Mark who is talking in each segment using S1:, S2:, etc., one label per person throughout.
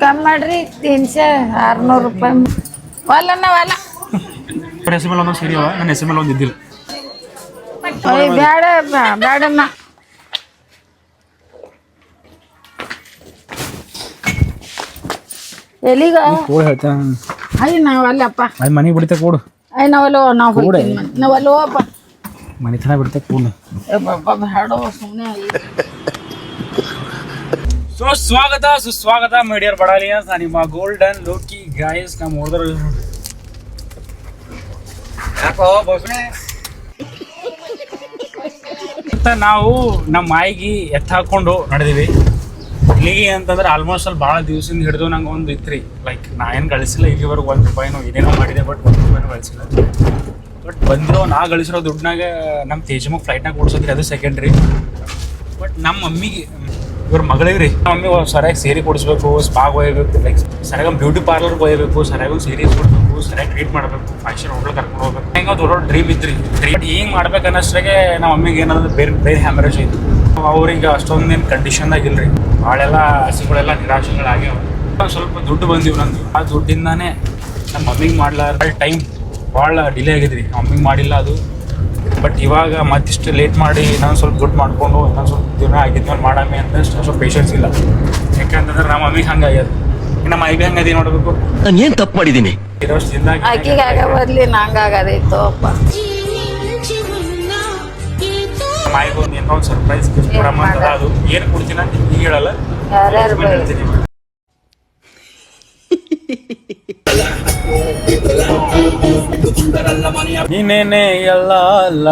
S1: ಕಮ್ಮಿ ಮಾಡ್ರಿ ತಿನ್ಸೆ ಆರ್ನೂರು ರೂಪಾಯಿ. ಒಲ್ಲ ಒಲ್ಲ.
S2: ನನ್ನ ಹೆಸರು ಮೇಲೆ ಒಂದೊಂದು ಸೀರೆ ಅವ ನನ್ನ ಹೆಸರು ಮೇಲೆ ಒಂದು ಇದ್ದಿಲ್ಲ.
S1: ಅಯ್ಯ ಬ್ಯಾಡ ಬ್ಯಾ- ಬ್ಯಾಡಣ್ಣ ಎಲ್ಲಿಗ?
S2: ಕೋಡ್ ಹೇಳ್ತೇನೆ
S1: ಅಯ್ಯ ನಾವಲ್ಲಪ್ಪ
S2: ಅದು ಮನೆಗೆ ಬಿಡ್ತೆ ಕೂಡು.
S1: ಅಯ್ಯ ನಾವಲ್ಲೋ ನಾವು ಹೋಗ್ತೀನಿ ನಾವಲ್ಲೋಪ್ಪ
S2: ಮನೆ ತನ ಬಿಡ್ತೆ ಕೊಡು.
S1: ಬ್ಯಾಡೋ ಸುಮ್ಮನೆ
S2: ಸೊ ಸ್ವಾಗತ, ಸುಸ್ವಾಗತ ಮೀಡಿಯರ್ ಬಡಾಲಿಯನ್ಸ್ ನಾನು ನಿಮ್ಮ ಗೋಲ್ಡನ್ ಲೋಕಿ ಗಾಯಸ್ ನಮ್ಮ ಹೋದ್ರ ಅಂತ ನಾವು ನಮ್ಮ ಮಾಯಿಗೆ ಎತ್ತ ಹಾಕೊಂಡು ನಡೆದಿವಿ. ಇಲ್ಲಿಗೆ ಅಂತಂದ್ರೆ ಆಲ್ಮೋಸ್ಟ್ ಅಲ್ಲಿ ಭಾಳ ದಿವಸದಿಂದ ಹಿಡಿದು ನಂಗೆ ಒಂದು ಇತ್ರಿ ಲೈಕ್ ನಾ ಏನು ಗಳಿಸಿಲ್ಲ, ಇಲ್ಲಿವರೆಗೂ ಒಂದು ರೂಪಾಯಿನೂ ಏನೇನೋ ಮಾಡಿದೆ ಬಟ್ ಒಂದು ರೂಪಾಯಿನೂ ಗಳಿಸಿಲ್ಲ. ಬಟ್ ಬಂದಿರೋ, ನಾ ಗಳಿಸಿರೋ ದುಡ್ಡಿನಾಗ ನಮ್ಮ ತೇಜಮುಖ್ ಫ್ಲೈಟ್ನಾಗ ಓಡಿಸೋದ್ರಿ, ಅದು ಸೆಕೆಂಡ್ರಿ ಬಟ್ ನಮ್ಮ ಮಮ್ಮಿಗೆ ಇವ್ರ ಮಗಳಿಗೆ ರೀ ನಮ್ಮ ಮಮ್ಮಿ ಸರಿಯಾಗಿ ಸೀರೆ ಕೊಡಿಸ್ಬೇಕು ಸ್ಪಾಗ್ ಒಯ್ಯಬೇಕು ಲೈಕ್ ಸರಿಯಾಗಿ ಬ್ಯೂಟಿ ಪಾರ್ಲರ್ಗೆ ಒಯ್ಯಬೇಕು ಸರಿಯಾಗಿ ಸೀರೆ ಕೊಡ್ಬೇಕು, ಸರಿಯಾಗಿ ಟ್ರೀಟ್ ಮಾಡಬೇಕು ಫಂಕ್ಷನ್ ಹೋಗ್ಲಿಕ್ಕೆ ಕರ್ಕೊಂಡು ಹೋಗ್ಬೇಕು. ಹೆಂಗೆ ದೊಡ್ಡ ಡ್ರೀಮ್ ಡ್ರೀಮ್ ಇದ್ರಿ. ಟ್ರೀಟ್ ಹಿಂಗೆ ಮಾಡ್ಬೇಕು ನಮ್ಮ ಮಮ್ಮಿಗೆ ಏನಾದ್ರು ಬೇರೆ ಬೇರೆ ಹ್ಯಾಮರೇಜ್ ಆಯಿತು. ಅವ್ರಿಗೆ ಅಷ್ಟೊಂದೇನು ಕಂಡೀಷನ್ ಇಲ್ರಿ. ಭಾಳೆಲ್ಲ ಹಸಿಗಳೆಲ್ಲ ನಿರಾಶೆಗಳಾಗ್ಯಾವ. ಸ್ವಲ್ಪ ದುಡ್ಡು ಬಂದಿವ್ ನಂದು. ಆ ದುಡ್ಡಿಂದಾನೇ ನಮ್ಮ ಮಮ್ಮಿಗೆ ಮಾಡ್ಲಾರ ಟೈಮ್ ಭಾಳ ಡಿಲೇ ಆಗಿದ್ರಿ. ಮಮ್ಮಿಗೆ ಮಾಡಿಲ್ಲ ಅದು. ಬಟ್ ಇವಾಗ ಮತ್ತಿಷ್ಟು ಲೇಟ್ ಮಾಡಿ ನಾನು ಸ್ವಲ್ಪ ದುಡ್ಡು ಮಾಡ್ಕೊಂಡು ಇನ್ನೊಂದು ಸ್ವಲ್ಪ ದಿನ ಆಗಿದ್ಮೇಲೆ ಮಾಡಾಮಿ ಅಂತ ಸ್ವಲ್ಪ ಪೇಷನ್ಸ್ ಇಲ್ಲ. ಯಾಕಂತಂದ್ರೆ ನಮ್ಮ ಮಮ್ಮಿಗೆ ಹಂಗಾಗ್ಯದ ಇನ್ನ ನಮ್ಮ ಐಬಿ ಹಂಗದಿ ನೋಡಬೇಕು.
S3: ನಾನು ಏನು ತಪ್ಪು ಮಾಡಿದ್ದೀನಿ?
S2: ಇರೋಷ್ಟು
S1: ಆಕಿಗೆ ಆಗ ಬದ್ಲಿ ನಂಗೆ ಆಗದೈತು ಅಪ್ಪ.
S2: ನಮ್ಮ ಆಯ್ಗೆ ಒಂದು ಏನೋ ಒಂದು ಸರ್ಪ್ರೈಸ್ ಗಿಫ್ಟ್ ಕೊಡಮ್ಮ ಅದು. ಏನು ಕೊಡ್ತೀನಿ? ಅಂತ ಈಗ ಹೇಳಲ್ಲ.
S1: ಯಾರ್ಯಾರು ಬೈ
S2: ಹೇಳ್ತೀನಿ ನೀನೇನೆ ಎಲ್ಲ ಅಲ್ಲ.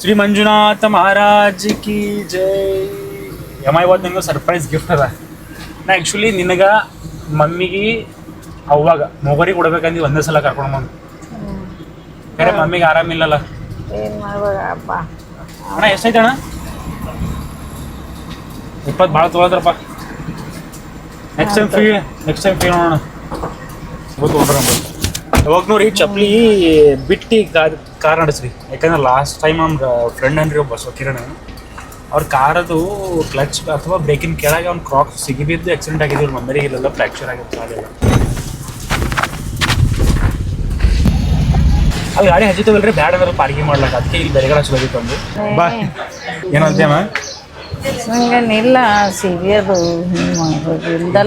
S2: ಶ್ರೀ ಮಂಜುನಾಥ ಮಹಾರಾಜ್ ಕಿ ಜೈ. ಯಮ್ಮ ಇವತ್ತು ನಿಮ್ಗೆ ಸರ್ಪ್ರೈಸ್ ಗಿಫ್ಟ್ ಅದ? ನಾ ಆ್ಯಕ್ಚುಲಿ ನಿನಗೆ ಮಮ್ಮಿಗೆ ಅವಾಗ ಮೊಗರಿ ಕೊಡ್ಬೇಕಂದು ಒಂದೇ ಸಲ ಕರ್ಕೊಂಡು ಬಂದು. ಬೇರೆ ಮಮ್ಮಿಗೆ ಆರಾಮಿಲ್ಲಲ್ಲ ಅಣ್ಣ ಎಷ್ಟೈತೆ ಅಣ್ಣ ಇಪ್ಪತ್ತು ಭಾಳ ತೊಗೊಳದ್ರಪ್ಪ. Next time free next time free ನೋಡೋಣ. ಗೊತ್ತು ಯಾವಾಗ ನೋಡಿ ಚಪ್ಲಿ ಬಿಟ್ಟು ಕಾರ್ ಕಾರ್ ನಡೆಸ್ರಿ ಯಾಕಂದ್ರೆ ಲಾಸ್ಟ್ ಟೈಮ್ ನಮ್ಗೆ ಫ್ರೆಂಡ್ ಅನ್ರಿ ಒಬ್ಬ ಸ್ವಕಿರಣ ಕಿರಣ್ ಅವ್ರ ಕಾರದು ಕ್ಲಚ್ ಅಥವಾ ಬ್ರೇಕಿನ ಕೆಳಗೆ ಅವ್ನ ಕ್ರಾಕ್ ಸಿಗಿಬಿದ್ದು ಆಕ್ಸಿಡೆಂಟ್ ಆಗಿದೆ ಇವ್ರ ಮಮ್ಮರಿಗೆ ಇಲ್ಲೆಲ್ಲ ಫ್ರ್ಯಾಕ್ಚರ್ ಆಗಿತ್ತು ಅಲ್ಲಿ ಗಾಡಿ ಹಚ್ಚಿತವಲ್ರಿ ಬ್ಯಾಡ ಅಂದ್ರೆ ಪಾರ್ಕಿಂಗ್ ಮಾಡ್ಲಕ್ಕ ಅದಕ್ಕೆ ಇಲ್ಲಿ ಬೇರೆ ಹಚ್ಚಬೇಕು ಒಂದು ಬಾ ಏನಂತೇಮ
S1: ಹಂಗೇನಿಲ್ಲ ಇಲ್ದಲ್ಲಿ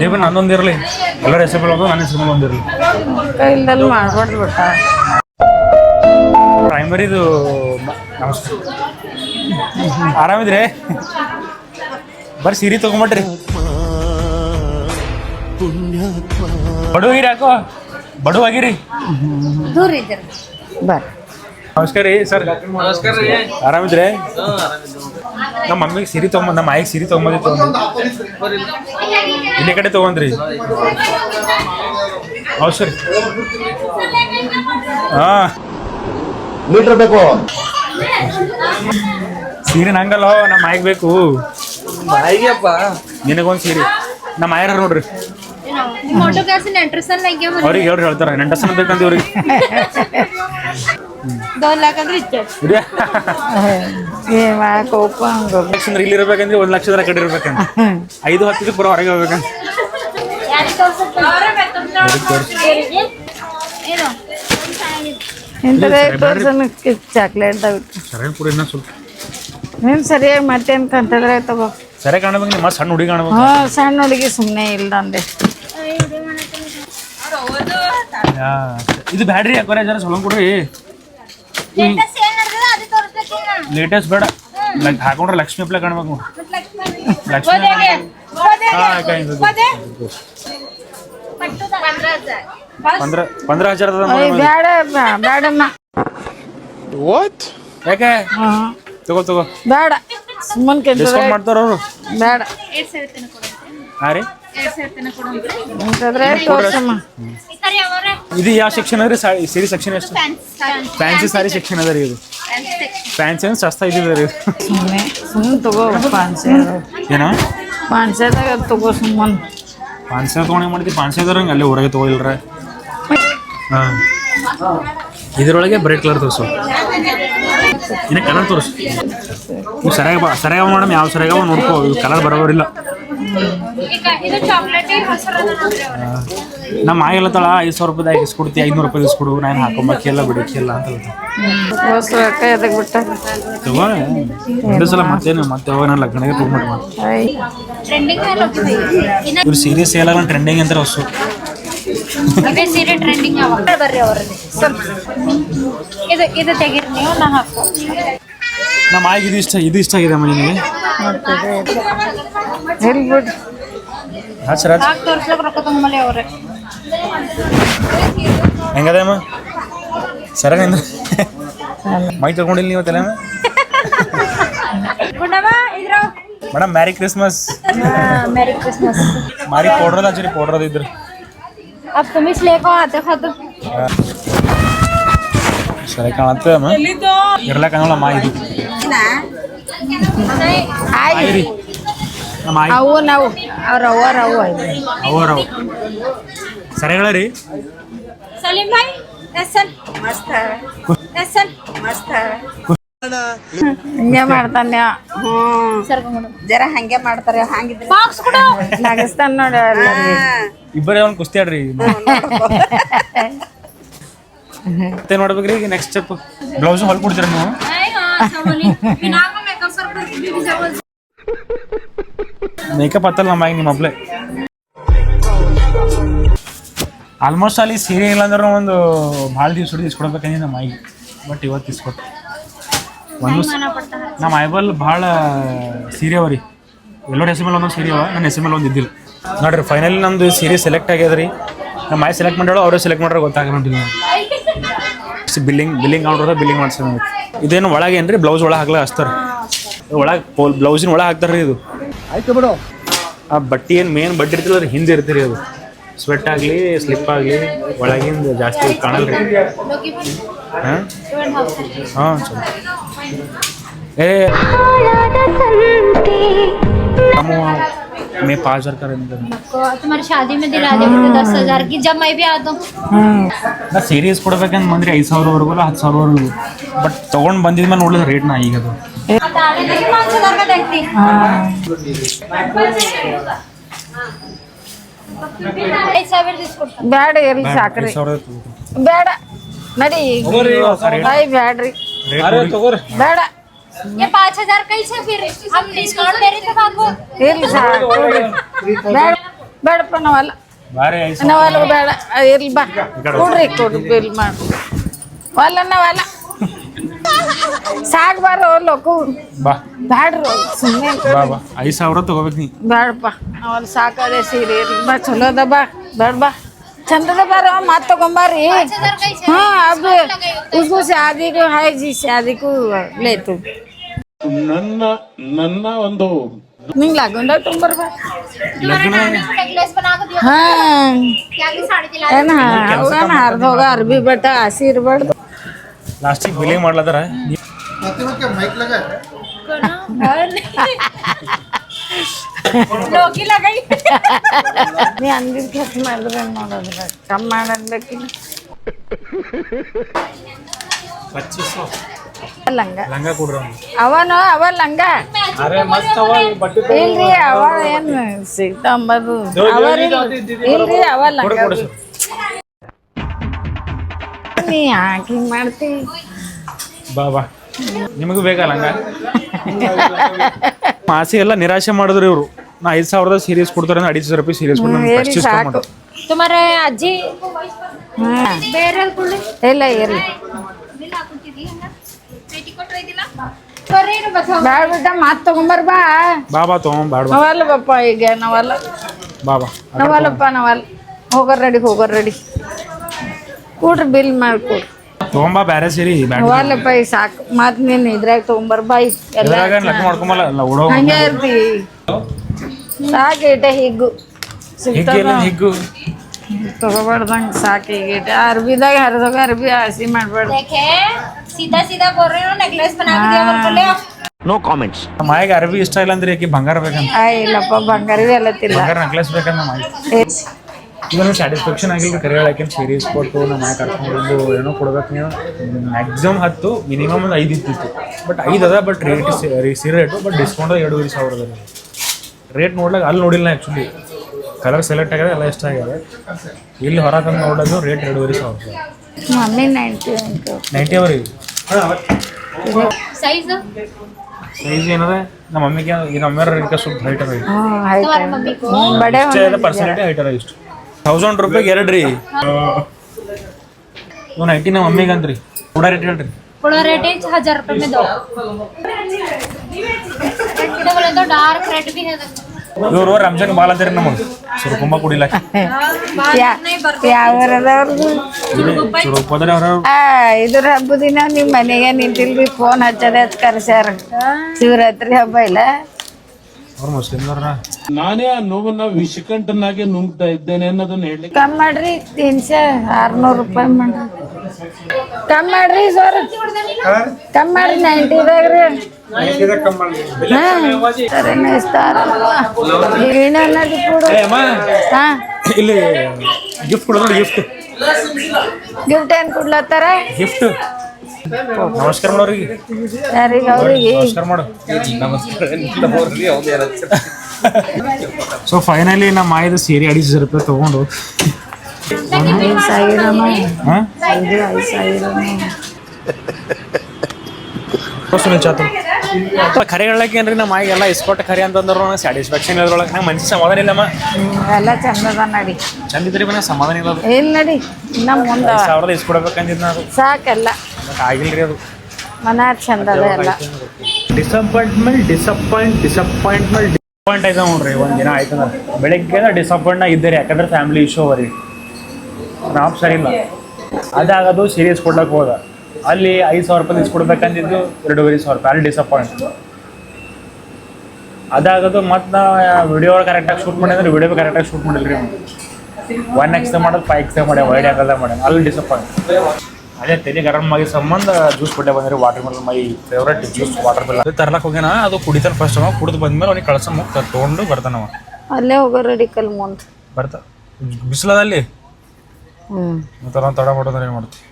S2: ದೇವ ನನ್ನೊಂದು ಇರಲಿ. ಎಲ್ಲರ ಹೆಸರು ಒಂದು ನನ್ನ ಹೆಸರು ಮೇಲೆ ಒಂದಿರಲಿ
S1: ಇಲ್ದಲ್ಲಿ ಮಾಡ್ಬಾರ್ದು ಬಿಟ್ಟ
S2: ಪ್ರೈಮರಿದು ನಮಸ್ತೆ. ಆರಾಮಿದ್ರೆ? ಬರ್ರಿ ಸೀರೆ ತಗೊಂಬಟ್ರಿ ಬಡವಾಗಿರಿ ಯಾಕೋ? ಬಡವಾಗಿರಿ.
S1: ಬರ್ರಿ
S2: ನಮಸ್ಕಾರ ರೀ ಸರ್. ನಮಸ್ಕಾರ ರೀ. ಆರಾಮಿದ್ರೆ? ನಮ್ಮ ಮಮ್ಮಿಗೆ ಸಿರಿ ತಗೊಂಬ ನಮ್ಮ ಆಯ್ಗೆ ಸಿರಿ ತಗೊಂಬಂದಿ ತಗೊಂಡ್ರಿ ಇಲ್ಲಿ ಕಡೆ ತಗೊಂಡ್ರಿ. ಹೌದು ಸರಿ. ಹಾ.
S3: ಲೀಟರ್ ಬೇಕು.
S2: ಸೀರೆ ನಂಗಲ್ಲ ನಮ್ಮ ಆಯ್ಗೆ ಬೇಕು.
S4: ಆಯ್ಗೆಪ್ಪ.
S2: ನಿನಗೊಂದು ಸೀರೆ. ನಮ್ಮ ಮಾಯರ ನೋಡ್ರಿ. ಅವ್ರಿಗೆ ಹೇಳ್ರಿ ಹೇಳ್ತಾರ. ನೆಂಟ್ರಸನ್ ಬೇಕಂತ ಇವ್ರಿಗೆ.
S5: दो लाख अगर रिचार्ज
S2: ಇದ್ಯಾ?
S1: ಏ ಮಾಡಕೋಪ ಹಂಗ
S2: ಲಕ್ಷ ಅಂದ್ರೆ ಇಲ್ಲಿ ಇರ್ಬೇಕಂದ್ರೆ ಒಂದ್ ಲಕ್ಷದ ಕಡೆ ಇರ್ಬೇಕಂತ ಐದು ಹತ್ತಿದಕ್ಕೆ ಬರೋ ಹೊರಗೆ ಹೋಗ್ಬೇಕಂತ
S5: ಏನು
S1: ಇಂಥದೇ ತೋರ್ಸನಕ್ಕೆ ಚಾಕ್ಲೇಟ್
S2: ಸರಿಯಾಗಿ ಕೂಡ ಇನ್ನೂ ಸ್ವಲ್ಪ
S1: ನೀನು ಸರಿಯಾಗಿ ಮತ್ತೇನು ಕಂತದ್ರೆ ತಗೋ
S2: ಸರಿಯಾಗಿ ಕಾಣ್ಬೇಕು ನಿಮ್ಮ ಸಣ್ಣ ಹುಡುಗಿ ಕಾಣ್ಬೇಕು
S1: ಹ್ಞೂ ಸಣ್ಣ ಹುಡುಗಿ ಸುಮ್ಮನೆ ಇಲ್ದಂದೆ
S2: ಯಾ, ಇದು ಬ್ಯಾಡ್ರಿ ಯಾಕೋರೆ ಜರ ಸೊಲಂಗ್ ಕೊಡ್ರಿ
S5: ಲೇಟೆಸ್ಟ್ ಏನ್ ನಡೆದಿದೆ ಅದು ತೋರಿಸ್ಬೇಕು
S2: ಲೇಟೆಸ್ಟ್ ಬೇಡ ಲೈಕ್ ಹಾಕೊಂಡ್ರೆ ಲಕ್ಷ್ಮಿ ಅಪ್ಲೆ ಕಾಣ್ಬೇಕು ಲಕ್ಷ್ಮಿ ಹಾ, ಅಕ್ಕ, ಇದು ಇದು. ಪಂದ್ರ ಪಂದ್ರ ಹಜಾರ್ ಅದ
S1: ಅಯ್ಯ
S2: ನೋಡಿ.
S1: ಬ್ಯಾಡ ಬ್ಯಾ- ಬ್ಯಾಡಮ್ಮ
S2: ಯಾಕೆ
S1: ಹ್ಞೂ
S2: ತಗೋ ತಗೋ
S1: ಬೇಡ ಸುಮ್ಮನೆ ಕೆಂತದ್ರೆ
S2: ಡಿಸ್ಕೌಂಟ್ ಮಾಡ್ತಾರ ಅವರು
S1: ಬೇಡ
S5: ಎರಡ್ ಸಾವಿರ ತನಕ ಕೊಡು
S2: ಹಾ ರೀ
S1: ತೋರ್ಸಮ್ಮ.
S2: ಇದು ಯಾವ ಸೆಕ್ಷನ್ ಅದ್ರಿ? ಸಾರಿ ಸೀರೆ ಸೆಕ್ಷನ್ ಎಷ್ಟು?
S5: ಫ್ಯಾನ್ಸ್
S2: ಫ್ಯಾನ್ಸಿ ಸಾರಿ ಸೆಕ್ಷನ್ ಅದ ರೀ ಇದು. ಫ್ಯಾನ್ಸಿ ಅಂದ್ರೆ ಸಸ್ತಾ ಇದ್ದಿದೆ ರೀ.
S1: ಸುಮ್ಮನೆ ಸುಮ್ಮನೆ ತಗೋ ಪಾನ್ಸೆ
S2: ಏನೋ?
S1: ಪಾನ್ಸೆದಾಗ ತಗೋ ಸುಮ್ಮನೆ.
S2: ಪಾನ್ಸೆ ತೊಗೊಂಡು ಮಾಡ್ತೀವಿ ಪಾನ್ಸೆ ಅದ್ರ ಅಲ್ಲೇ ಹೊರಗೆ ತೊಗೊಳ್ರ ಹಾಂ. ಇದರೊಳಗೆ ಬ್ರೇಕ್ ಕಲರ್ ತೋರಿಸು. ಇನ್ನು ಕಲರ್ ತೋರಿಸು. ಸರಿಯಾಗ ಸರಿಯಾಗಿ ಬಾ ಸರಿಯಾಗಿ ಮೇಡಮ್ ಯಾವ ಸರಿಯಾಗವ ನೋಡ್ಕೋ. ಕಲರ್ ಬರೋರಿಲ್ಲ ನಮ್ಮ ಆಗಿಲ್ಲತ್ತಳ ಐದು ಸಾವಿರ ರೂಪಾಯಿ ಇಸ್ಕೊಡ್ತಿ ಐನೂರು ರೂಪಾಯಿ ಇಸ್ಕೊಡು ನಾನು ಹಾಕೊಂಬಕ್ಕೆಲ್ಲ ಬಿಡಕ್ಕೆಲ್ಲ ಅಂತ ತಗೋ ಒಂದು ಸಲ ಮತ್ತೇನು ಮತ್ತೆ ಅವಾಗ ನಾನು ಲಗ್ನಗೆ ಮಾಡಿ ಇವ್ರು ಸೀರಿಯಸ್ ಎಲ್ಲ ಟ್ರೆಂಡಿಂಗ್ ಅಂತ ಹೊಸ.
S5: ಸೀರೆ ಟ್ರೆಂಡಿಂಗ್ ಬರ್ರಿ ಅವ್ರಿಗೆ ಸ್ವಲ್ಪ ಇದು ಇದು ತೆಗೀರಿ ನೀವು ನಾ ಹಾಕೋ.
S2: ನಮ್ಮ ಆಯಿಗೆ ಇದು ಇಷ್ಟ ಇದು ಇಷ್ಟ ಆಗಿದೆ ಅಮ್ಮ ನಿನಗೆ
S1: ಎಲ್ಲಿ ಬಿಡ್
S2: ಹಾಂ ಸರ್
S5: ಹಾಕಿ ತೋರ್ಸ್ಲಕ್ ರೊಕ್ಕ ತಗೊಂಬಲ್ಲಿ ಅವ್ರೆ
S2: ಹೆಂಗದೆ ಅಮ್ಮ ಸರ ಮೈ ತಗೊಂಡಿಲ್ಲ ನೀವು ತಲೆ
S5: ಗುಂಡಮ್ಮ ಇದ್ರ
S2: madam merry Christmas
S5: merry Christmas
S2: ಮಾರಿ ಪೌಡ್ರದ ಹಚ್ಚಿರಿ ಪೌಡ್ರದ ಇದ್ರು
S5: अब तुम इस लेको आते हो तो
S2: ಸರಿ ಕಾಣತ್ತೆ ಅಮ್ಮ ಇರ್ಲಕ್ಕ ನೋಡಮ್ಮ ಇದು ಆಯ್ರಿ
S1: ಅವು ನಾವು
S2: ಸರಿ ಹೇಳ ರೀ
S5: ಸಲೀಂ ಭಾಯ್ ರಸನ್ ಮಸ್ತ್ ರಸನ್ ಮಸ್ತ್
S1: ಹಂಗೆ ಮಾಡ್ತಾನೆ
S6: ಜರ ಹಂಗೆ ಮಾಡ್ತಾರೆ ಹಂಗಿದ್ರೆ
S1: ನಗಸ್ತಾನ ನೋಡಿ
S2: ಇಬ್ಬರೇ ಅವ್ನು ಕುಸ್ತಿ ಆಡ್ರಿ ಮತ್ತೆ ನೋಡ್ಬೇಕ್ರಿ ಈಗ ನೆಕ್ಸ್ಟ್ ಸ್ಟೆಪ್ ಬ್ಲೌಸ್ ಹೊಲ್ ಕೊಡ್ತೀರ ನೀವು? ಮೇಕಪ್ ಹತ್ತಲ್ಲ ನಮ್ಮ ನಿಮ್ಮ ಒಬ್ಳೆ ಆಲ್ಮೋಸ್ಟ್ ಅಲ್ಲಿ ಸೀರೆ ಇಲ್ಲ ಅಂದ್ರೆ ಒಂದು ಭಾಳ ದಿವ್ಸ ಹುಡುಗಿ ಇಸ್ಕೊಡ್ಬೇಕಂದ್ರೆ ನಮ್ಮ ಆಯ್ಗೆ ಬಟ್ ಇವತ್ತು ಇಸ್ಕೊಟ್ಟು ಒಂದು ನಮ್ಮ ಐಬಲ್ ಭಾಳ ಸೀರೆ ಅವ ರೀ. ಎಲ್ಲರ ಹೆಸರು ಮೇಲೆ ಒಂದೊಂದು ಸೀರೆ ಅವ ನನ್ನ ಹೆಸರು ಮೇಲೆ ಒಂದು ಇದ್ದಿಲ್ಲ. ನೋಡ್ರಿ ಫೈನಲಿ ನಮ್ಮದು ಸೀರೆ ಸೆಲೆಕ್ಟ್ ಆಗ್ಯದ ರೀ. ನಮ್ಮ ಮೈ ಸೆಲೆಕ್ಟ್ ಮಾಡ್ಯಾಳು ಅವರೇ ಸೆಲೆಕ್ಟ್ ಮಾಡ್ರೆ ಗೊತ್ತಾಗಲ್ಲ ನೋಡಿಲ್ಲ ಮಾಡಿಸಿ ಬಿಲ್ಲಿಂಗ್ ಬಿಲ್ಲಿಂಗ್ ಅವ್ರ ಬಿಲ್ಲಿಂಗ್ ಮಾಡಿಸಿ ಇದೇನು ಒಳಗೇನ್ರಿ ಬ್ಲೌಸ್ ಒಳಗೆ ಹಾಕ್ಲ ಹಚ್ತಾರೆ. ಒಳಗೆ ಬ್ಲೌಸಿನ ಒಳಗೆ ಹಾಕ್ತಾರೆ ರೀ ಇದು.
S3: ಆಯ್ತು ಬಿಡು.
S2: ಆ ಬಟ್ಟೆ ಏನು ಮೇನ್ ಬಟ್ಟೆ ಇರ್ತಿಲ್ಲ ರೀ ಹಿಂದೆ ಇರ್ತೀರಿ ಅದು. ಸ್ವೆಟ್ ಆಗಲಿ ಸ್ಲಿಪ್ ಆಗಲಿ ಒಳಗಿಂದ ಜಾಸ್ತಿ ಕಾಣಲ್ರಿ. ಹಾಂ? ಹಾಂ ಏ मैं पाँच हज़ार का रेंट
S5: करना तुम्हारी शादी में दिला दी मुझे दस हज़ार की जब मैं भी आता
S2: ना ಸೀರಿಯಸ್ ಕೊಡಬೇಕಂದ್ರೆ ಮಂದ್ರಿ ಐದು ಸಾವಿರ ವರ್ಗುಲ್ಲ ಹತ್ತು ಸಾವಿರವರೆಗೂ ಬಟ್ ತೊಗೊಂಡು ಬಂದಿದ್ಮೇಲೆ ಮೇಲೆ ನೋಡಿದ್ರೆ ರೇಟ್ ನಾ ಈಗ ಅದು
S1: ಬೇಡ ರೀ ಸಾಕ್ರಿ ಬೇಡ ನಡಿ ಬೇಡ್ರಿ ಬೇಡ
S5: ये पाँच हजार कैसे फिर हम डिस्काउंट दे रहे थे आपको
S1: ಇರ್ಲಿ ಸಾಕು ಬೇಡ ಬೇಡಪ್ಪ ನಾವಲ್ಲ
S2: ಬಾರಿ ಐದು ಸಾವಿರ
S1: ನಾವಲ್ಲ ಬೇಡ ಆ, ಇರ್ಲಿ ಬಾ ಕೊಡ್ರಿ ಕೊಡ್ರಿ ಬಿಲ್ ಮಾಡಿ ವಲ್ಲ ನಾವಲ್ಲ ಸಾಕ್ ಬಾರೋ ಲೋಕು
S2: ಬಾ
S1: ಬ್ಯಾಡ್ರಿ ಸುಮ್ಮನೆ
S2: ಬಾ ಬಾ ಐದು ಸಾವಿರ ತಗೋಬೇಕು ನೀ
S1: ಬೇಡಪ್ಪ ನಾವಲ್ಲಿ ಸಾಕದೆ ಸೀರೆ ಇರ್ಲಿ ಬಾ ಚಲೋ ಅದ ಬಾ ಬೇಡ ಬಾ ಚಂದದ ಬಾರ ಮತ್ ತಗೊಂಬಾರಿ
S5: हजार कैसे
S1: हाँ अब उसको शादी को है जी शादी को ले तू
S7: ನನ್ನ ನನ್ನ ಒಂದು
S1: ನಿಂಗ್ ಲಗುಂಡ ತುಂಬರ್ ಬಾ ಹಾ. ಹೋಗ ಅರ್ಬಿ ಬಟ್ಟ ಆಸಿ ಇರಬಾರ್ದು.
S2: ಲಾಸ್ಟಿಗೆ
S1: ನೀ ಅಂದಿದ ಕೆಲಸ ಮಾಡಿದ್ರೆ ನೋಡೋದ್ರ ಕಮ್ಮಿ
S2: ಮಾಡಿ
S1: ಲಂಗ.
S2: ಲಂಗ ಅವನು.
S1: ಅವ ಲಂಗ. ಇಲ್ರಿ ಅವ ಏನ್ ಇಲ್ರಿ ಅವ ಲಂಗ. ನೀ ಯಾಕೆ
S2: ಬಾ ನಿಮಗೂ ಲಂಗ? ಮಾಸಿ ಎಲ್ಲ ನಿರಾಶೆ ಮಾಡಿದ್ರು ಇವರು. ನಾ ಐದು ಸಾವಿರದ ಸೀರಿಯಸ್ ಕೊಡ್ತಾರೆ ಐದು ಸಾವಿರ ರೂಪಾಯಿ ಸೀರಿಯಸ್
S5: ಕೊಡ್ತಾರೆ ಅಜ್ಜಿ.
S1: ಇಲ್ಲ ಇರ್ಲಿ. ಬ್ಯಾಡ ಬಿಟ್ಟ ಮಾತ್ ತಗೊಂಬರ್ ಬಾ.
S2: ಬಾ ಬಾ ತೊಗೊಂಡ್ ಬ್ಯಾಡ ಬಾ
S1: ನಾವಲ್ಲ ಬಪ್ಪ ಈಗ ನಾವಲ್ಲ
S2: ಬಾ ಬಾ
S1: ನಾವಲ್ಲಪ್ಪ ನಾವಲ್ಲ ಹೋಗೋರ್ ರೆಡಿ ಹೋಗೋರ್ ರೆಡಿ ಕೂಡ್ರಿ ಬಿಲ್ ಮಾಡ್ಕೊಡ್ರಿ
S2: ತೊಗೊಂಬಾ ಬ್ಯಾರೆ ಸೀರಿ ಬ್ಯಾಡ
S1: ನಾವಲ್ಲಪ್ಪ ಈಗ ಸಾಕು. ಮತ್ ನೀನ್ ಇದ್ರಾಗ ತಗೊಂಬರ್ ಬಾ ಎಲ್ಲ
S2: ಮಾಡ್ಕೊಂಬಲ್ಲ? ಓಡೋ
S1: ಹಂಗೆ. ಇರ್ತಿ. ಸಾಕು ಹಿಗ್ಗು. ಸಿಗ್ತದ?
S2: ಹಿಗ್ಗು.
S1: ತಗೋಬಾರ್ದಂಗ ಸಾಕು ಈಗ ಇಟ ಅರ್ಬಿದಾಗ ಹರಿದಾಗ ಅರ್ಬಿ ಹಸಿ ಮಾಡ್ಬಾರ್ದು
S5: सीधा सीधा बोल रही हूँ नेकलेस बना के दिया मेरे को ले आओ
S3: ನೋ ಕಾಮೆಂಟ್ಸ್
S2: ಮಾಯಿಗೆ ಅರಬಿ ಇಷ್ಟ ಇಲ್ಲ ಅಂದ್ರೆ ಆಕಿ ಬಂಗಾರ ಬೇಕಂತ
S1: ಆ ಇಲ್ಲಪ್ಪ ಬಂಗಾರವಿ ಎಲ್ಲ ತಿಲ್ಲ
S2: ಬಂಗಾರ ನೆಕ್ಲೆಸ್ ಬೇಕಂತ ಮಾಯಿ ಈಗ ಸ್ಯಾಟಿಸ್ಫ್ಯಾಕ್ಷನ್ ಆಗಿಲ್ಲ ಕರೆ ಹೇಳಕ್ಕೆ ಸೀರಿಯಸ್ ಕೊಟ್ಟು ನಮ್ಮ ಮಾಯ ಕರ್ಕೊಂಡು ಏನೋ ಕೊಡ್ಬೇಕು ನೀವು ಮ್ಯಾಕ್ಸಿಮಮ್ ಹತ್ತು ಮಿನಿಮಮ್ ಒಂದು ಐದು ಇತ್ತಿತ್ತು ಬಟ್ ಐದು ಅದ ಬಟ್ ರೇಟ್ ಸೀರೆ ರೇಟು ಬಟ್ ಡಿಸ್ಕೌಂಟ್ ಎರಡೂವರೆ ಸಾವಿರ ಅದ ರೇಟ್ ನೋಡ್ಲಾಗ ಅಲ್ಲಿ ನೋಡಿಲ್ಲ ಆ್ಯಕ್ಚುಲಿ ಕಲರ್ ಸೆಲೆಕ್ಟ್ ಆಗ್ಯದ ಎಲ್ಲ ಇಷ್ಟ ಆಗ್ಯದ ಇಲ್ಲಿ ಹೊರ ತಂದು ನೋಡೋದು ರೇಟ್ ಎರಡೂವರೆ ಸಾವಿರ
S1: ಮಮ್ಮಿ ನೈಂಟಿ ನೈಂಟಿ
S2: ನೈಂಟಿ ಅವ್ರಿ
S5: ಸೈಜ್
S2: ಸೈಜ್ ಏನದ ನಮ್ಮ ಮಮ್ಮಿಗೆ ಈ ನಮ್ಮ ಇದಕ್ಕೆ ಸ್ವಲ್ಪ ಹೈಟ್ ಅದ
S1: ಹ್ಞೂ ಆಯ್ತು ಬಡೆ
S2: ಇಷ್ಟ ಪರ್ಸನಾಲಿಟಿ ಹೈಟ್ ಅದ ಇಷ್ಟು ತೌಸಂಡ್ ರೂಪಾಯಿಗೆ ಎರಡು ರೀ ಇವ್ ನೈಂಟಿ ನಮ್ಮ ಮಮ್ಮಿಗೆ ಅಂತ್ರಿ ಕೂಡ ರೇಟ್ ಹೇಳ್ರಿ
S5: थोड़ा रेट है हजार रुपए में दो रेड बोले तो डार्क रेड भी है देखो
S2: ಇವರು ರಂಜಾನ್ ಬಾಲ್ ಅಂತೀರಿ ನಮಗೆ. ಸುರುಕುಂಬ ಅವ್ರ
S1: ಆ ಇದ್ರ ಹಬ್ಬ ದಿನ ನಿಮ್ಮ ಮನೆಗೆ ನಿಂತಿಲ್ರಿ ಫೋನ್ ಹಚ್ಚದ ಹಚ್ಚ ಕರ್ಸ್ಯಾರ. ಶಿವರಾತ್ರಿ ಹಬ್ಬ ಇಲ್ಲ.
S2: ಅವ್ರು ಮುಸ್ಲಿಮ್ದವ್ರ
S7: ನಾನೇ ಆ ನೋವನ್ನ ವಿಷಕಂಠನಾಗೆ ನುಂಗ್ತಾ ಇದ್ದೇನೆ ಅನ್ನೋದನ್ನ ಹೇಳಿ
S1: ಕಮ್ ಮಾಡ್ರಿ ತಿನ್ಸ ಆರ್ನೂರು ರೂಪಾಯಿ ಮಾಡ್ರಿ ಕಮ್ ಮಾಡ್ರಿ ಸರ್ ಕಮ್ ಮಾಡ್ರಿ ನೈಂಟಿದಾಗ ರೀ. ಸರಿನೇ ಹಾ.
S2: ಇಲ್ಲಿ ಗಿಫ್ಟ್ ಕೊಡೋದು ಗಿಫ್ಟ್
S1: ಗಿಫ್ಟ್ ಏನ್ ಕೊಡ್ಲತ್ತಾರ?
S2: ಗಿಫ್ಟ್ ನಮಸ್ಕಾರ ಮಾಡೋರಿಗೆ.
S1: ಯಾರಿಗೆ ಅವ್ರಿಗೆ
S2: ನಮಸ್ಕಾರ ಮಾಡು. ಸೊ ಫೈನಲಿ ನಮ್ಮ ಆಯ್ದ ಸೀರೆ ಐದು ಸಾವಿರ ರೂಪಾಯಿ ತಗೊಂಡು.
S1: ಐದು ಸಾವಿರನು
S2: ಹಾಂ?
S1: ಐದು ಐದು ಸಾವಿರನು
S2: ಚಾತು ಖರೆ ಹೇಳಕ್ಕೆ ಏನ್ರಿ ನಮ್ಮ ಆಯ್ಗೆ ಎಲ್ಲ ಇಸ್ಕೊಟ್ಟು ಖರೆ ಅಂತಂದ್ರು ನಂಗೆ ಸ್ಯಾಟಿಸ್ಫ್ಯಾಕ್ಷನ್ ಇದ್ರೊಳಗೆ. ನಂಗೆ ಮನ್ಸಿಗೆ ಸಮಾಧಾನ ಇಲ್ಲಮ್ಮ.
S1: ಎಲ್ಲ ಚಂದದ ನಡಿ.
S2: ಚಂದ ಇದ್ರಿ ಮನೆ ಸಮಾಧಾನ ಇಲ್ಲ
S1: ಇಲ್ಲ ನಡಿ ನಮ್ಮ ಮುಂದೆ.
S2: ಸಾವಿರದ ಇಸ್ಕೊಡ್ಬೇಕಂದಿದ್ದು ನಾನು
S1: ಸಾಕೆಲ್ಲ.
S2: ಆಗಿಲ್ರಿ ಅದು.
S1: ಮನ ಚಂದ ಅದ ಎಲ್ಲ.
S2: ಡಿಸಪಾಯಿಂಟ್ಮೆಂಟ್ ಡಿಸಪಾಯಿಂಟ್ ಡಿಸಪಾಯಿಂಟ್ಮೆಂಟ್ ಡಿಸಪಾಯಿಂಟ್ ಆಯ್ತು ನೋಡ್ರಿ ಒಂದು ದಿನ ಆಯ್ತು ಬೆಳಗ್ಗೆ ಡಿಸಪಾಯಿಂಟ್ ಇದ್ದೀರಿ ಯಾಕಂದ್ರೆ ಫ್ಯಾಮಿಲಿ ಇಶ್ಯೂ ಅವರಿ ನಾವು ಸರಿ ಇಲ್ಲ. ಅದಾಗೋದು ಸೀರಿಯಸ್ ಕೊಡ್ಲಕ್ಕೆ ಹೋದ. ಅಲ್ಲಿ ಐದು ಸಾವಿರ ರೂಪಾಯಿ ಇಸ್ಕೊಡ್ಬೇಕಂದಿದ್ದು ಎರಡೂವರೆ ಸಾವಿರ ರೂಪಾಯಿ ಅಲ್ಲಿ ಡಿಸಪಾಯಿಂಟ್ ಅದಾಗೋದು ಮತ್ತು ನಾ ವಿಡಿಯೋ ಕರೆಕ್ಟಾಗಿ ಶೂಟ್ ಮಾಡಿದ್ರೆ ವಿಡಿಯೋ ಕರೆಕ್ಟಾಗಿ ಶೂಟ್ ಮಾಡಿಲ್ರಿ. ಒನ್ ಎಕ್ಸ್ ಮಾಡೋದು ಫೈವ್ ಎಕ್ಸ್ ಮಾಡ್ಯಾವ ವೈಡ್ ಆಗಲ್ಲ ಮಾಡಿ ಅಲ್ಲಿ ಡಿಸಪಾಯಿಂಟ್ ಅದೇ ತೆಲಿ ಗರಂ ಆಗಿ ಸಂಬಂಧ ಜ್ಯೂಸ್ ಕೊಟ್ಟೆ ಬಂದ್ರಿ watermelon my favourite juice watermelon ಅದು ತರ್ಲಕ್ ಹೋಗ್ಯಾನ ಅದು ಕುಡಿತಾನ ಫಸ್ಟ್ ಅವ ಕುಡಿದು ಬಂದ್ಮೇಲೆ ಅವ್ನಿಗೆ ಕಳಸ ಮುಕ್ತ ತೊಗೊಂಡು ಬರ್ತಾನವ
S1: ಅಲ್ಲೇ ಹೋಗೋ ರೆಡಿಕಲ್ ಮುಂದೆ
S2: ಬರ್ತಾ ಬಿಸಿಲದಲ್ಲಿ
S1: ಹ್ಮ್.
S2: ಮತ್ತೆ ನಾವು ತಡ ಮಾಡೋದ್ರೆ ಏನು ಮಾಡ್ತೀವಿ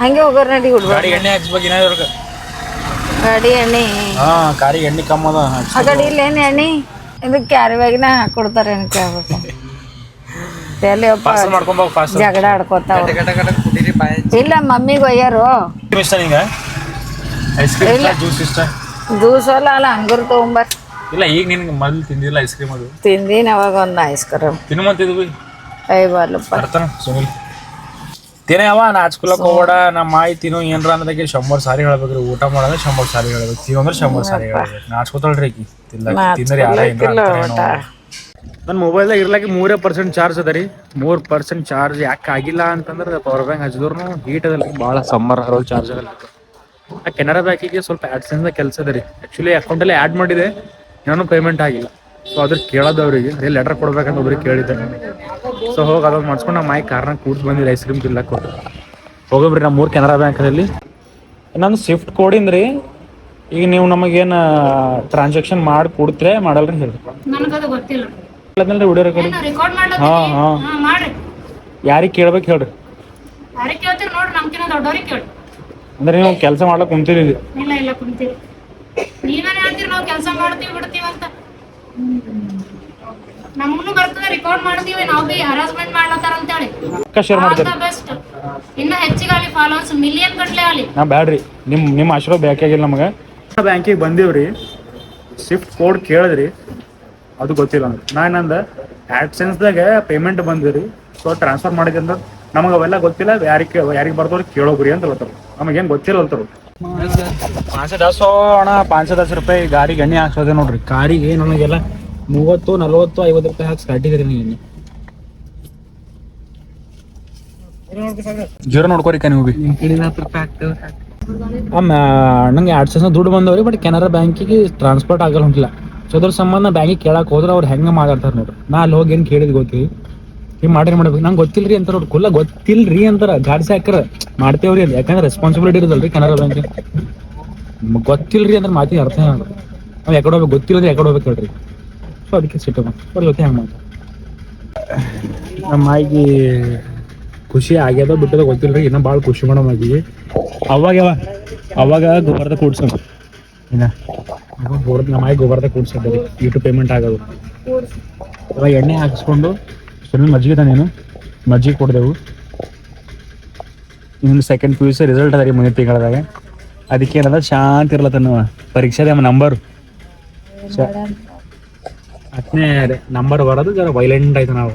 S1: ಹಂಗೆ ಹೋಗೋರ್ ನಡಿ ಹುಡುಗ.
S2: ಗಾಡಿ ಎಣ್ಣೆ ಹಾಕ್ಸ್ಬೇಕು ಏನಾದ್ರು
S1: ಗಾಡಿ ಎಣ್ಣೆ.
S2: ಹಾಂ ಕಾರಿಗೆ ಎಣ್ಣೆ ಕಮ್ಮ ಅದ
S1: ಆ ಏನು ಎಣ್ಣೆ? ಇದು ಕ್ಯಾರಿ ಬ್ಯಾಗಿನ ಹಾಕೊಡ್ತಾರೆ ಏನು ಕೇಳ್ಬೇಕು ತಲೆಯಪ್ಪ
S2: ಪಾರ್ಸಲ್ ಮಾಡ್ಕೊಂಬೋಗ ಫಾಸ್ಟ್
S1: ಜಗಳ ಆಡ್ಕೋತಾವ. ಇಲ್ಲ ಮಮ್ಮಿಗೆ ಒಯ್ಯಾರು
S2: ಇಷ್ಟ ನಿಂಗೆ? ಐಸ್ ಕ್ರೀಮ್ ಇಲ್ಲ. ಜ್ಯೂಸ್ ಇಷ್ಟ?
S1: ಜ್ಯೂಸ್ ಅಲ್ಲ ಅಲ್ಲ ಅಂಗೂರ್ ತೊಗೊಂಬರ್.
S2: ಇಲ್ಲ ಈಗ ನಿನ್ಗೆ ಮೊದಲು ತಿಂದಿಲ್ಲ ಐಸ್ ಕ್ರೀಮ್ ಅದು.
S1: ತಿಂದಿನ ಅವಾಗ ಒಂದು ಐಸ್ ಕ್ರೀಮ್
S2: ತಿನ್ನು ಮಂತಿದ್ವಿ
S1: ಐ ಬಾಲಪ್ಪ
S2: ಬರ್ತಾನ ಸುನಿಲ್. ತಿನ್ನ ಯಾವ ನಾಚ್ಕೊಳಕ್ ಹೋಗೋಡ ನಮ್ಮ ಮಾಯಿ ತಿನ್ನು ಏನ್ರ ಅಂದ್ರೆ ಶಂಬರ್ ಸಾರಿ ಹೇಳ್ಬೇಕ್ರಿ ಊಟ ಮಾಡೋದ್ರೆ ಶಂಬರ್ ಸಾರಿ ಹೇಳ್ಬೇಕು. ತಿನ್ನೋ ಅಂದ್ರೆ ಶಂಬರ್ ಸಾರಿ ಹೇಳ್ಬೇಕು. ನಾಚ್ಕೋತಾಳ್ರಿ ಆಕಿ ತಿನ್ನ ತಿಂದ್ರೆ ಯಾರ ನನ್ನ ಮೊಬೈಲ್ದಾಗ ಇರ್ಲಾಕ ಮೂರೇ ಪರ್ಸೆಂಟ್ ಚಾರ್ಜ್ ಅದ ರೀ. ಮೂರು ಪರ್ಸೆಂಟ್ ಚಾರ್ಜ್ ಯಾಕೆ ಆಗಿಲ್ಲ ಅಂತಂದ್ರೆ ಪವರ್ ಬ್ಯಾಂಕ್ ಹಚ್ಚಿದ್ರು ಹೀಟ್ ಅದಲ್ಲ ಭಾಳ ಸಮ್ಮರ್ ಅದ್ರಲ್ಲಿ ಚಾರ್ಜ್ ಆಗಲ್ಲ ಆ ಕೆನರಾ ಬ್ಯಾಂಕಿಗೆ ಸ್ವಲ್ಪ ಆ್ಯಡ್ಸೆನ್ಸ್ ಕೆಲಸ ಅದ ರೀ. ಆ್ಯಕ್ಚುಲಿ ಅಕೌಂಟಲ್ಲಿ ಆ್ಯಡ್ ಮಾಡಿದೆ ಇನ್ನೂ ಪೇಮೆಂಟ್ ಆಗಿಲ್ಲ. ಸೊ ಅದ್ರ ಕೇಳೋದು ಅವ್ರಿಗೆ. ಅದೇ ಲೆಟರ್ ಕೊಡ್ಬೇಕಂತ ಒಬ್ರಿಗೆ ಕೇಳಿದ್ದೆ. ಸೊ ಹೋಗಿ ಅದೊಂದು ಮಾಡಿಸ್ಕೊಂಡು ನಮ್ಮ ಮೈ ಕಾರ್ನಾಗ ಕೂತ್ ಬಂದಿರಿ ಐಸ್ ಕ್ರೀಮ್ ತಿಲ್ಲಕ್ಕೆ ಕೊಟ್ಟು ಹೋಗೋಬ್ರಿ ನಮ್ಮ ಮೂರು ಕೆನರಾ ಬ್ಯಾಂಕಲ್ಲಿ ನಾನು ಸ್ವಿಫ್ಟ್ ರೀ, ಈಗ ನೀವು ನಮಗೇನು ಟ್ರಾನ್ಸಾಕ್ಷನ್ ಮಾಡಿ ಕೊಡ್ತೀರಾ ಮಾಡಲ್ರಿ ಹೇಳಿ
S5: ನನಗದು ಗೊತ್ತಿಲ್ಲ.
S2: ಅದ್ಮೇಲೆ ವಿಡಿಯೋ ರೆಕಾರ್ಡಿಂಗ್
S5: ರೆಕಾರ್ಡ್
S2: ಹಾ ಹಾ.
S5: ಹಾ ಮಾಡ್ರಿ.
S2: ಯಾರಿಗೆ ಕೇಳ್ಬೇಕು ಹೇಳ್ರಿ.
S5: ಯಾರಿಗೆ ಕೇಳ್ತೀರಿ ನೋಡ್ರಿ ನಮ್ಕಿನ ದೊಡ್ಡವ್ರಿಗೆ ಕೇಳಿ
S2: ಅಂದ್ರೆ ನೀವು ಕೆಲಸ ಮಾಡ್ಲಕ್ ಕುಂತೀರಿ ಇಲ್ಲಿ.
S5: ಇಲ್ಲ ಇಲ್ಲ ಕುಂತೀರಿ. ನೀವೇನ್ ಹೇಳ್ತೀರಿ ನಾವು ಕೆಲಸ ಮಾಡ್ತೀವಿ ಬಿಡ್ತೀವಿ ಅಂತ. ನಮಗೂ ಬರ್ತದ ರೆಕಾರ್ಡ್ ಮಾಡ್ತೀವಿ ನಾವು ಬಿ ಹರಾಸ್ಮೆಂಟ್ ಮಾಡ್ಲತ್ತಾರ ಅಂತೇಳಿ.
S2: ಅಕ್ಕ ಶೇರ್ ಮಾಡ್ತೀರಿ.
S5: ಬೆಸ್ಟ್ ಇನ್ನ ಹೆಚ್ಚಿಗೆ ಆಗಲಿ ಫಾಲೋವರ್ಸ್ ಮಿಲಿಯನ್ ಗಟ್ಲೆ ಆಗಲಿ.
S2: ನಾ ಬ್ಯಾಡ್ರಿ ನಿಮ್ಮ ನಿಮ್ಮ ಆಶೀರ್ವಾದ ಬೇಕಾಗಿಲ್ಲ ನಮಗೆ. ಬ್ಯಾಂಕಿಗೆ ಬಂದೀವ್ರಿ ಸ್ವಿಫ್ಟ್ ಕೋಡ್ ಕೇಳಿದ್ರಿ. ಅದು ಗೊತ್ತಿಲ್ಲ ನನಗೆ. ನಾ ಏನಂದ ಆ್ಯಡ್ಸೆನ್ಸ್ದಾಗ ಪೇಮೆಂಟ್ ಬಂದಿರಿ ಸೊ ಟ್ರಾನ್ಸ್ಫರ್ ಮಾಡಿದ್ರೆ ನಮಗ ನಮಗೆ ಅವೆಲ್ಲ ಗೊತ್ತಿಲ್ಲ ಯಾರಿಗೆ ಯಾರಿಗೆ ಬರ್ದವ್ರು ಕೇಳೋಗ್ರಿ ಅಂತ ಹೇಳ್ತಾರೆ. ನಮಗೇನು ಗೊತ್ತಿಲ್ಲ ಅಂತಾರೆ. ಪಾಂಚ ದಸ ಅಣ್ಣ ಪಾಂಚ ದಸ ರೂಪಾಯಿ ಗಾರಿಗೆ ಎಣ್ಣೆ ಹಾಕ್ಸೋದೆ ನೋಡ್ರಿ. ಕಾರಿಗೆ ನನಗೆಲ್ಲ ಮೂವತ್ತು ನಲ್ವತ್ತು ಐವತ್ತು ರೂಪಾಯಿ ಹಾಕಿ ಕಟ್ಟಿದ್ರಿ ನೀವು ಎಣ್ಣೆ ಜೀರೋ ನೋಡ್ಕೋರಿ ನೀವು ಹೋಗಿ. ನಂಗೆ ಎರಡು ಸಾವಿರ ದುಡ್ಡು ಬಂದವ್ರಿ ಬಟ್ ಕೆನರಾ ಬ್ಯಾಂಕಿಗೆ ಟ್ರಾನ್ಸ್ಪೋರ್ಟ್ ಆಗಲ್ಲ ಹೊಂಟಿಲ್ಲ ಸೊ ಅದ್ರ ಸಂಬಂಧ ಬ್ಯಾಂಕಿಗೆ ಕೇಳಕ್ಕೆ ಹೋದ್ರೆ ಅವ್ರು ಹೆಂಗೆ ಮಾತಾಡ್ತಾರೆ ನೋಡ್ರಿ. ನಾ ಅಲ್ಲಿ ಹೋಗಿ ಏನು ಕೇಳಿದ್ ಗೊತ್ತಿ ಹಿಂಗೆ ಮಾಡ್ರಿ ಮಾಡ್ಬೇಕು? ನಂಗೆ ಗೊತ್ತಿಲ್ರಿ ಅಂತ ನೋಡ್ರಿ ಕುಲ್ಲ ಗೊತ್ತಿಲ್ರಿ ಅಂತಾರ ಗಾಡ್ಸಿ ಹಾಕ್ರ ಮಾಡ್ತೇವ್ರಿ ಅಂತ ಯಾಕಂದ್ರೆ ರೆಸ್ಪಾನ್ಸಿಬಿಲಿಟಿ ಇರೋದಲ್ರಿ ಕೆನರಾ ಬ್ಯಾಂಕಿಗೆ. ಗೊತ್ತಿಲ್ರಿ ಅಂದ್ರೆ ಮಾತಿ ಅರ್ಥ ಏನ ನಾವು ಯಾಕಡೆ ಹೋಗ್ಬೇಕು? ಗೊತ್ತಿಲ್ಲದ್ರೆ ಯಾಕಡೆ ಹೋಗ್ಬೇಕು ಹೇಳ್ರಿ. ಸೊ ಅದಕ್ಕೆ ಸಿಟ್ಟು ಅವ್ರ ಜೊತೆ ಹೆಂಗೆ ಮಾತು ನಮ್ಮ ಆಗಿ ಖುಷಿ ಆಗ್ಯದ ಬಿಟ್ಟದ ಗೊತ್ತಿಲ್ರಿ. ಇನ್ನ ಭಾಳ ಖುಷಿ ಮಾಡೋ ಆಗಿ. ಅವಾಗ ಅವಾಗ ಗೊಬ್ಬರದ ಕೂಡ್ಸೋಣ. ಗೋಬರ್ ನಮ್ಮ ಆಯಿ ಗೊಬ್ಬರದ ಕೂಡ್ಸಿದ್ದೆ ಯೂಟ್ಯೂಬ್ ಪೇಮೆಂಟ್ ಆಗೋದು. ಇವಾಗ ಎಣ್ಣೆ ಹಾಕಿಸ್ಕೊಂಡು ಸುಮ್ಮನೆ ಮಜ್ಜಿಗೆ ತಾನೇನು ಮಜ್ಜಿಗೆ ಕೊಡ್ದೆವು. ಇನ್ನು second P U C result ಅದ ರೀ ಮುಂದಿನ ತಿಂಗಳದಾಗ. ಅದಕ್ಕೆ ಏನದ? ಶಾಂತಿ ಇರ್ಲತ್ತನ ಪರೀಕ್ಷೆದ ನಂಬರ್ ಹತ್ತನೇ ನಂಬರ್ ಬರೋದು ಜರ ವೈಲೆಂಟ್ ಆಯ್ತು ನಾವು.